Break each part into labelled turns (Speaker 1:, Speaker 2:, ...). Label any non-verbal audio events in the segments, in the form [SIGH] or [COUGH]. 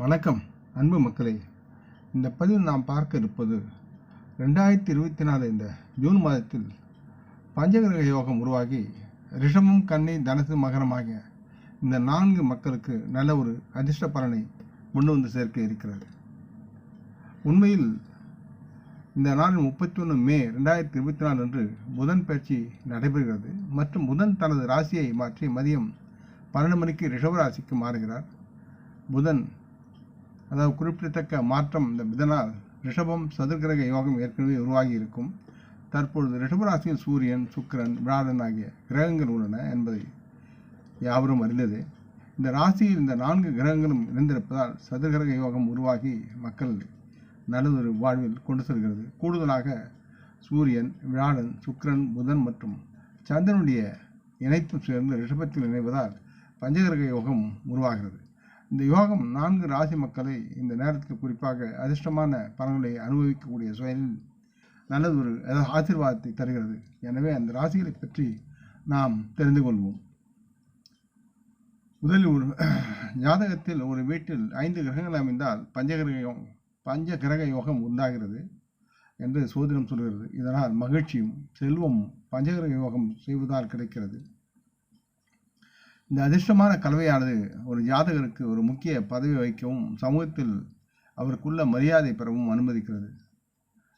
Speaker 1: வணக்கம் அன்பு மக்களே. இந்த பதிவில் நாம் பார்க்க இருப்பது ரெண்டாயிரத்தி இருபத்தி நாலு இந்த ஜூன் மாதத்தில் பஞ்சகிரக யோகம் உருவாகி ரிஷமும் கன்னி தனசு மகரமாகிய இந்த நான்கு மக்களுக்கு நல்ல ஒரு அதிர்ஷ்ட பலனை கொண்டு வந்து சேர்க்க இருக்கிறது. உண்மையில் இந்த நாள் முப்பத்தி ஒன்று மே ரெண்டாயிரத்தி இருபத்தி நாலு அன்று புதன் பயிற்சி நடைபெறுகிறது. மற்றும் புதன் தனது ராசியை மாற்றி மதியம் பன்னெண்டு மணிக்கு ரிஷப ராசிக்கு மாறுகிறார். புதன் அதாவது குறிப்பிடத்தக்க மாற்றம் இந்த இதனால் ரிஷபம் சதுர்கிரக யோகம் ஏற்கனவே உருவாகி இருக்கும் தற்பொழுது ரிஷபராசியில் சூரியன் சுக்கரன் விராடன் ஆகிய கிரகங்கள் உள்ளன என்பதை யாவரும் அறிந்தது. இந்த ராசியில் இந்த நான்கு கிரகங்களும் இணைந்திருப்பதால் சதுர்கிரக யோகம் உருவாகி மக்கள் நல்லதொரு வாழ்வில் கொண்டு செல்கிறது. கூடுதலாக சூரியன் வியாழன் சுக்கரன் புதன் மற்றும் சந்திரனுடைய இணைப்பு சேர்ந்து ரிஷபத்தில் இணைவதால் பஞ்சகிரக யோகம் உருவாகிறது. இந்த யோகம் நான்கு ராசி மக்களை இந்த நேரத்தில் குறிப்பாக அதிர்ஷ்டமான பலன்களை அனுபவிக்கக்கூடிய சுயலில் நல்லது ஒரு ஆசீர்வாதத்தை தருகிறது. எனவே அந்த ராசிகளை பற்றி நாம் தெரிந்து கொள்வோம். முதலில் ஒரு [CLEARS THROAT] ஜாதகத்தில் ஒரு வீட்டில் ஐந்து கிரகங்கள் அமைந்தால் பஞ்சகிரக யோகம் பஞ்ச கிரக யோகம் உண்டாகிறது என்று சோதிடம் சொல்கிறது. இதனால் மகிழ்ச்சியும் செல்வமும் பஞ்சகிரக யோகம் செய்வதால் கிடைக்கிறது. இந்த அதிர்ஷ்டமான கலவையானது ஒரு ஜாதகருக்கு ஒரு முக்கிய பதவி வகிக்கவும் சமூகத்தில் அவருக்குள்ள மரியாதை பெறவும் அனுமதிக்கிறது.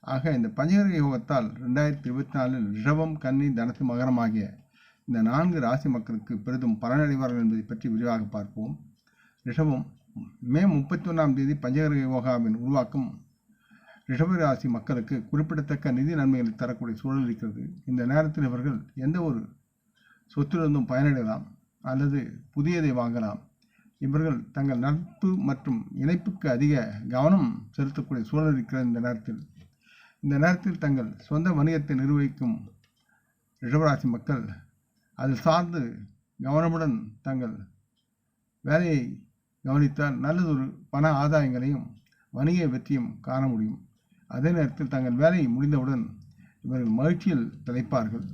Speaker 1: ஆக இந்த பஞ்சகிரக யோகத்தால் ரெண்டாயிரத்தி இருபத்தி நாலில் ரிஷபம் கன்னி தனசு மகரம் ஆகிய இந்த நான்கு ராசி மக்களுக்கு பெரிதும் பலனடைவார்கள் என்பதை பற்றி விரிவாக பார்ப்போம். ரிஷபம் மே முப்பத்தி ஒன்றாம் தேதி பஞ்சகிரக யோகாவின் உருவாக்கம் ரிஷப ராசி மக்களுக்கு குறிப்பிடத்தக்க நிதி நன்மைகளை தரக்கூடிய சூழல் இருக்கிறது. இந்த நேரத்தில் இவர்கள் எந்த ஒரு சொத்திலிருந்தும் பயனடையலாம். அல்லது புதியதை வாங்கலாம். இவர்கள் தங்கள் நட்பு மற்றும் இணைப்புக்கு அதிக கவனம் செலுத்தக்கூடிய சூழல் இருக்கிற இந்த நேரத்தில். இந்த நேரத்தில் தங்கள் சொந்த வணிகத்தை நிர்வகிக்கும் ரிஷபராசி மக்கள் அதில் சார்ந்து கவனமுடன் தங்கள் வேலையை கவனித்தால் நல்லதொரு பண ஆதாயங்களையும் வணிக வெற்றியும் காண முடியும். அதே நேரத்தில் தங்கள் வேலை முடிந்தவுடன் இவர்கள் மகிழ்ச்சியில் தலைப்பார்கள்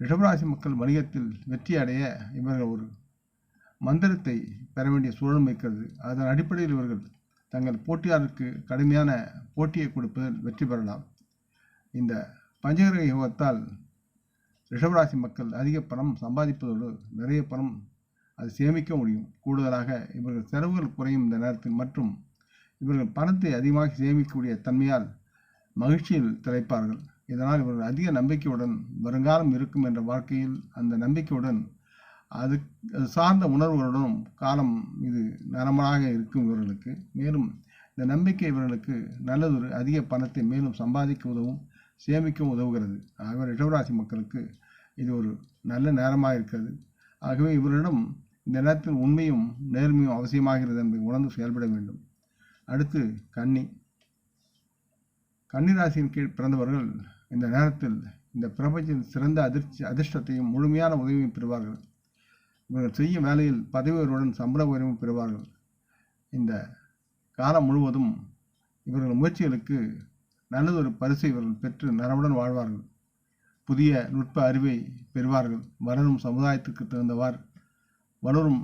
Speaker 1: ரிஷபராசி மக்கள் வணிகத்தில் வெற்றி அடைய இவர்கள் ஒரு மந்திரத்தை பெற வேண்டிய சூழலும் இருக்கிறது. அதன் அடிப்படையில் இவர்கள் தங்கள் போட்டியாளருக்கு கடுமையான போட்டியை கொடுப்பதில் வெற்றி பெறலாம். இந்த பஞ்சகிரக யோகத்தால் ரிஷபராசி மக்கள் அதிக பணம் சம்பாதிப்பதோடு நிறைய பணம் அது சேமிக்க முடியும். கூடுதலாக இவர்கள் செலவுகள் குறையும் இந்த நேரத்தில் மற்றும் இவர்கள் பணத்தை அதிகமாக சேமிக்கக்கூடிய தன்மையால் மகிழ்ச்சியில் திளைப்பார்கள். இதனால் இவர்கள் அதிக நம்பிக்கையுடன் வருங்காலம் இருக்கும் என்ற வாழ்க்கையில் அந்த நம்பிக்கையுடன் அது அது சார்ந்த உணர்வுகளுடனும் காலம் இது நரமனாக இருக்கும் இவர்களுக்கு. மேலும் இந்த நம்பிக்கை இவர்களுக்கு நல்லதொரு அதிக பணத்தை மேலும் சம்பாதிக்க உதவும் சேமிக்கவும் உதவுகிறது. ஆகவே ரிஷவராசி மக்களுக்கு இது ஒரு நல்ல நேரமாக இருக்கிறது. ஆகவே இவரிடம் இந்த நேரத்தில் உண்மையும் நேர்மையும் அவசியமாகிறது என்பதை உணர்ந்து செயல்பட வேண்டும். அடுத்து கன்னி. கன்னிராசியின் கீழ் பிறந்தவர்கள் இந்த நேரத்தில் இந்த பிரபஞ்சத்தின் சிறந்த அதிர்ச்சி அதிர்ஷ்டத்தையும் முழுமையான உதவியும் பெறுவார்கள். இவர்கள் செய்யும் வேலையில் பதவி உயர்வுடன் சம்பள உயர்வும் பெறுவார்கள். இந்த காலம் முழுவதும் இவர்கள் முயற்சிகளுக்கு நல்லதொரு பரிசு இவர்கள் பெற்று நலமுடன் வாழ்வார்கள். புதிய நுட்ப அறிவை பெறுவார்கள். வளரும் சமுதாயத்துக்கு தகுந்தவாறு வளரும்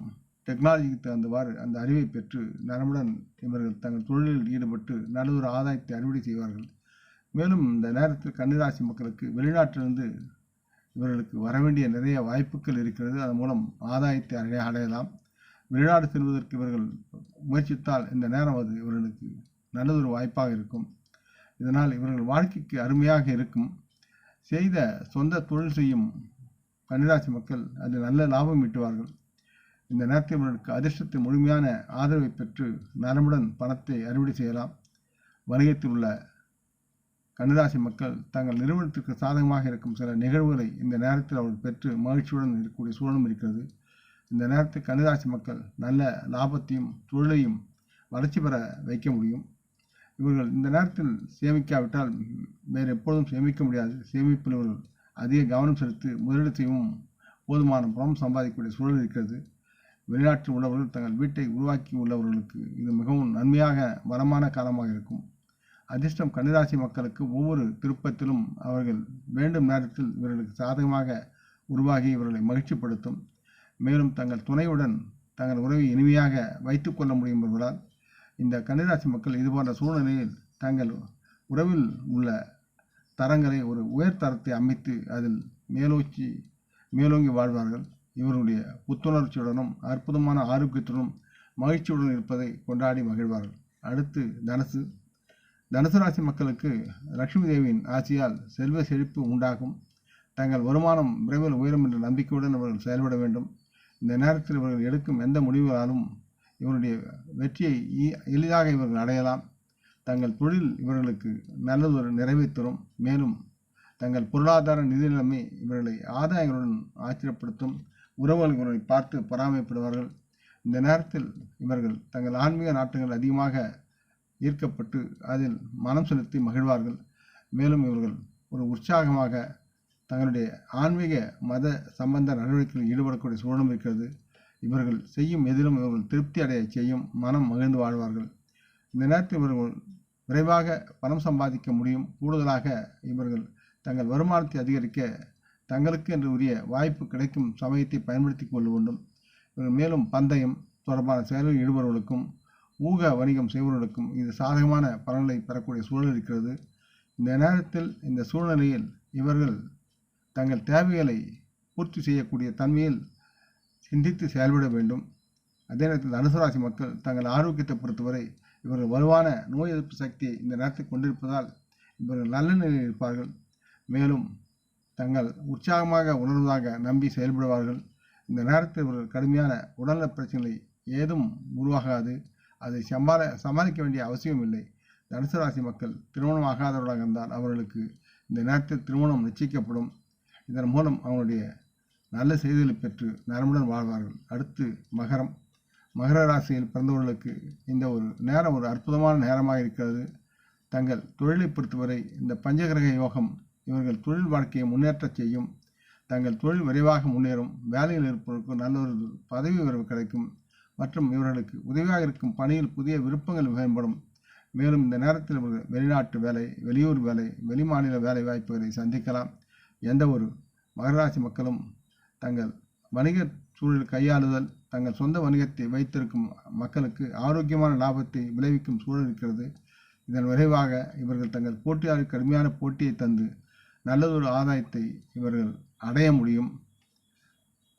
Speaker 1: டெக்னாலஜிக்கு தகுந்தவாறு அந்த அறிவை பெற்று நலமுடன் இவர்கள் தங்கள் தொழிலில் ஈடுபட்டு நல்லதொரு ஆதாயத்தை அறுவடை செய்வார்கள். மேலும் இந்த நேரத்தில் கன்னிராசி மக்களுக்கு வெளிநாட்டிலிருந்து இவர்களுக்கு வரவேண்டிய நிறைய வாய்ப்புகள் இருக்கிறது. அதன் மூலம் ஆதாயத்தை அடைய அடையலாம். வெளிநாடு செல்வதற்கு இவர்கள் முயற்சித்தால் இந்த நேரம் அது இவர்களுக்கு நல்லதொரு வாய்ப்பாக இருக்கும். இதனால் இவர்கள் வாழ்க்கைக்கு அருமையாக இருக்கும். செய்த சொந்த தொழில் செய்யும் கன்னிராசி மக்கள் அதில் நல்ல லாபம் ஈட்டுவார்கள். இந்த நேரத்தில் இவர்களுக்கு அதிர்ஷ்டத்தின் முழுமையான ஆதரவை பெற்று நலமுடன் பணத்தை அறுவடை செய்யலாம். வணிகத்தில் உள்ள கன்னிராசி மக்கள் தங்கள் நிறுவனத்திற்கு சாதகமாக இருக்கும் சில நிகழ்வுகளை இந்த நேரத்தில் அவர்கள் பெற்று மகிழ்ச்சியுடன் இருக்கக்கூடிய சூழலும் இருக்கிறது. இந்த நேரத்தில் கன்னிராசி மக்கள் நல்ல லாபத்தையும் தொழிலையும் வளர்ச்சி பெற வைக்க முடியும். இவர்கள் இந்த நேரத்தில் சேமிக்காவிட்டால் வேறு எப்பொழுதும் சேமிக்க முடியாது. சேமிப்பில் இவர்கள் அதிக கவனம் செலுத்தி முதலீடு போதுமான பணம் சம்பாதிக்கக்கூடிய சூழல் இருக்கிறது. வெளிநாட்டில் உள்ளவர்கள் தங்கள் வீட்டை உருவாக்கி உள்ளவர்களுக்கு இது மிகவும் நன்மையாக வரமான காலமாக இருக்கும். அதிர்ஷ்டம் கன்னிராசி மக்களுக்கு ஒவ்வொரு திருப்பத்திலும் அவர்கள் வேண்டும் நேரத்தில் இவர்களுக்கு சாதகமாக உருவாகி இவர்களை மகிழ்ச்சிப்படுத்தும். மேலும் தங்கள் துணையுடன் தங்கள் உறவை இனிமையாக வைத்துக்கொள்ள முடியும் என்பதால் இந்த கன்னிராசி மக்கள் இதுபோன்ற சூழ்நிலையில் தங்கள் உறவில் உள்ள தரங்களை ஒரு உயர் தரத்தை அமைத்து அதில் மேலோக்கி மேலோங்கி வாழ்வார்கள். இவருடைய புத்துணர்ச்சியுடனும் அற்புதமான ஆரோக்கியத்துடனும் மகிழ்ச்சியுடன் இருப்பதை கொண்டாடி மகிழ்வார்கள். அடுத்து தனுசு. தனுசு ராசி மக்களுக்கு லட்சுமி தேவியின் ஆட்சியால் செல்வ செழிப்பு உண்டாகும். தங்கள் வருமானம் விரைவில் உயரும் என்ற நம்பிக்கையுடன் இவர்கள் செயல்பட வேண்டும். இந்த நேரத்தில் இவர்கள் எடுக்கும் எந்த முடிவுகளாலும் இவருடைய வெற்றியை எளிதாக இவர்கள் அடையலாம். தங்கள் தொழில் இவர்களுக்கு நல்லதொரு நிறைவை தரும். மேலும் தங்கள் பொருளாதார நிதி நிலைமை இவர்களை ஆதாயங்களுடன் ஆச்சரியப்படுத்தும். உறவுகள் இவர்களை பார்த்து பராமரிப்படுவார்கள். இந்த நேரத்தில் இவர்கள் தங்கள் ஆன்மீக நாட்டங்கள் அதிகமாக ஈர்க்கப்பட்டு அதில் மனம் செலுத்தி மகிழ்வார்கள். மேலும் இவர்கள் ஒரு உற்சாகமாக தங்களுடைய ஆன்மீக மத சம்பந்த நடவடிக்கைகளில் ஈடுபடக்கூடிய சூழலும் இருக்கிறது. இவர்கள் செய்யும் எதிலும் இவர்கள் திருப்தி அடைய செய்யும் மனம் மகிழ்ந்து வாழ்வார்கள். இந்த நேரத்தில் இவர்கள் விரைவாக பணம் சம்பாதிக்க முடியும். கூடுதலாக இவர்கள் தங்கள் வருமானத்தை அதிகரிக்க தங்களுக்கு என்று உரிய வாய்ப்பு கிடைக்கும் சமயத்தை பயன்படுத்திக் கொள்ள வேண்டும். இவர்கள் மேலும் பந்தயம் தொடர்பான செயல்களில் ஈடுபவர்களுக்கும் ஊக வணிகம் செய்வர்களுக்கும் இது சாதகமான பலன்களை பெறக்கூடிய சூழல் இருக்கிறது. இந்த நேரத்தில் இந்த சூழ்நிலையில் இவர்கள் தங்கள் தேவைகளை பூர்த்தி செய்யக்கூடிய தன்மையில் சிந்தித்து செயல்பட வேண்டும். அதே நேரத்தில் தனுசு மக்கள் தங்கள் ஆரோக்கியத்தை பொறுத்தவரை இவர்கள் வலுவான நோய் எதிர்ப்பு சக்தியை இந்த நேரத்தில் கொண்டிருப்பதால் இவர்கள் நல்ல நிலையில் இருப்பார்கள். மேலும் தங்கள் உற்சாகமாக உணர்வதாக நம்பி செயல்படுவார்கள். இந்த நேரத்தில் இவர்கள் கடுமையான உடல்நல பிரச்சனை ஏதும் உருவாகாது. அதை சமாள சமாளிக்க வேண்டிய அவசியம் இல்லை. தனுசு ராசி மக்கள் திருமணம் ஆகாதவர்களாக இருந்தால் அவர்களுக்கு இந்த நேரத்தில் திருமணம் நிச்சயிக்கப்படும். இதன் மூலம் அவங்களுடைய நல்ல செய்திகளை பெற்று நரம்புடன் வாழ்வார்கள். அடுத்து மகரம். மகர ராசியில் பிறந்தவர்களுக்கு இந்த ஒரு நேரம் ஒரு அற்புதமான நேரமாக இருக்கிறது. தங்கள் தொழிலை பொறுத்தவரை இந்த பஞ்சகிரக யோகம் இவர்கள் தொழில் வாழ்க்கையை முன்னேற்றச் செய்யும். தங்கள் தொழில் விரைவாக முன்னேறும். வேலையில் இருப்பவருக்கு நல்ல ஒரு பதவி உயர்வு கிடைக்கும். மற்றும் இவர்களுக்கு உதவியாக இருக்கும் பணியில் புதிய விருப்பங்கள் மேம்படும் மேலும் இந்த நேரத்தில் இவர்கள் வெளிநாட்டு வேலை வெளியூர் வேலை வெளிமாநில வேலை வாய்ப்புகளை சந்திக்கலாம். எந்த ஒரு மகராசி மக்களும் தங்கள் வணிக சூழல் கையாளுதல் தங்கள் சொந்த வணிகத்தை வைத்திருக்கும் மக்களுக்கு ஆரோக்கியமான லாபத்தை விளைவிக்கும் சூழல் இருக்கிறது. இதன் விரைவாக இவர்கள் தங்கள் போட்டியாளர் கடுமையான போட்டியை தந்து நல்லதொரு ஆதாயத்தை இவர்கள் அடைய முடியும்.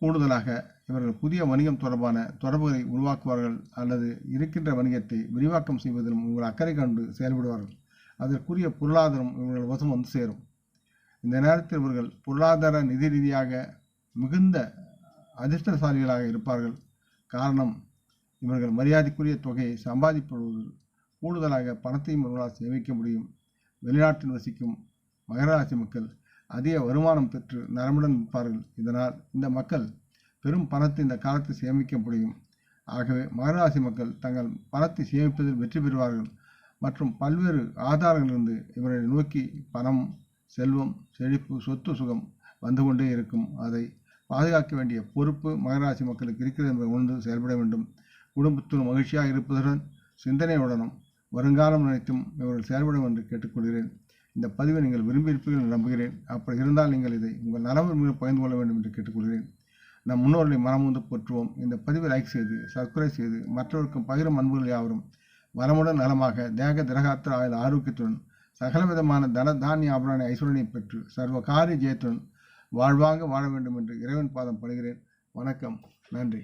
Speaker 1: கூடுதலாக இவர்கள் புதிய வணிகம் தொடர்பான தொடர்புகளை உருவாக்குவார்கள் அல்லது இருக்கின்ற வணிகத்தை விரிவாக்கம் செய்வதிலும் உங்கள் அக்கறை கண்டு செயல்படுவார்கள். அதற்குரிய பொருளாதாரம் இவர்கள் வசம் வந்து சேரும். இந்த நேரத்தில் இவர்கள் பொருளாதார நிதி ரீதியாக மிகுந்த அதிர்ஷ்டசாலிகளாக இருப்பார்கள். காரணம் இவர்கள் மரியாதைக்குரிய தொகையை சம்பாதிப்படுவது கூடுதலாக பணத்தையும் இவர்களால் சேமிக்க முடியும். வெளிநாட்டில் வசிக்கும் மகராசி மக்கள் அதிக வருமானம் பெற்று நரம்புடன் இருப்பார்கள் இதனால் இந்த மக்கள் பெரும் பணத்தை இந்த காலத்தில் சேமிக்க முடியும். ஆகவே மகராசி மக்கள் தங்கள் பணத்தை சேமிப்பதில் வெற்றி பெறுவார்கள். மற்றும் பல்வேறு ஆதாரங்களிலிருந்து இவர்களை நோக்கி பணம் செல்வம் செழிப்பு சொத்து சுகம் வந்து கொண்டே இருக்கும். அதை பாதுகாக்க வேண்டிய பொறுப்பு மகராசி மக்களுக்கு இருக்கிறது என்பதை உணர்ந்து செயல்பட வேண்டும். குடும்பத்துடன் மகிழ்ச்சியாக இருப்பதுடன் சிந்தனையுடனும் வருங்காலம் நினைத்தும் இவர்கள் செயல்படும் என்று கேட்டுக்கொள்கிறேன். இந்த பதிவை நீங்கள் விரும்பியிருப்பீர்கள் நம்புகிறேன். அப்படி இருந்தால் நீங்கள் இதை உங்கள் நலன் பகிர்ந்து கொள்ள வேண்டும் என்று கேட்டுக்கொள்கிறேன். நம் முன்னோர்களை மனமுந்து போற்றுவோம். இந்த பதிவை லைக் செய்து சப்ஸ்கிரைப் செய்து மற்றவருக்கும் பகிரும் அன்புகள் யாவரும். வளமுடன் நலமாக தேக திரகாத்திர ஆயுள் ஆரோக்கியத்துடன் சகலவிதமான தன தானிய ஆபரண ஐஸ்வரனை பெற்று சர்வ காரிய ஜெயத்துடன் வாழ்வாங்க வாழ வேண்டும் என்று இறைவன் பாதம் படுகிறேன். வணக்கம். நன்றி.